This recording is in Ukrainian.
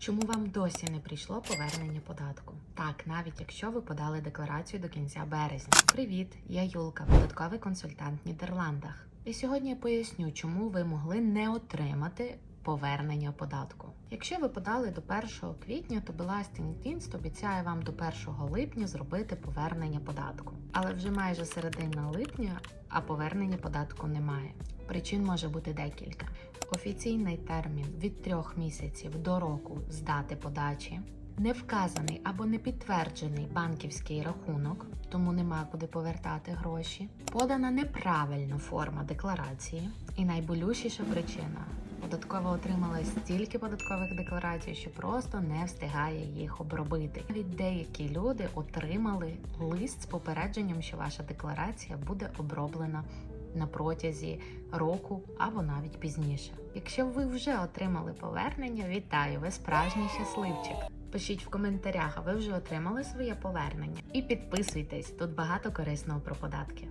Чому вам досі не прийшло повернення податку? Так, навіть якщо ви подали декларацію до кінця березня. Привіт, я Юлка, податковий консультант в Нідерландах. І сьогодні я поясню, чому ви могли не отримати повернення податку. Якщо ви подали до 1 квітня, то Belastingdienst обіцяє вам до 1 липня зробити повернення податку. Але вже майже середина липня, а повернення податку немає. Причин може бути декілька. Офіційний термін від трьох місяців до року з дати подачі, не вказаний або не підтверджений банківський рахунок, тому нема куди повертати гроші, подана неправильна форма декларації, і найболючіша причина. Податкова отримала стільки податкових декларацій, що просто не встигає їх обробити. Навіть деякі люди отримали лист з попередженням, що ваша декларація буде оброблена на протязі року або навіть пізніше. Якщо ви вже отримали повернення, вітаю! Ви справжній щасливчик. Пишіть в коментарях, а ви вже отримали своє повернення. І підписуйтесь, тут багато корисного про податки.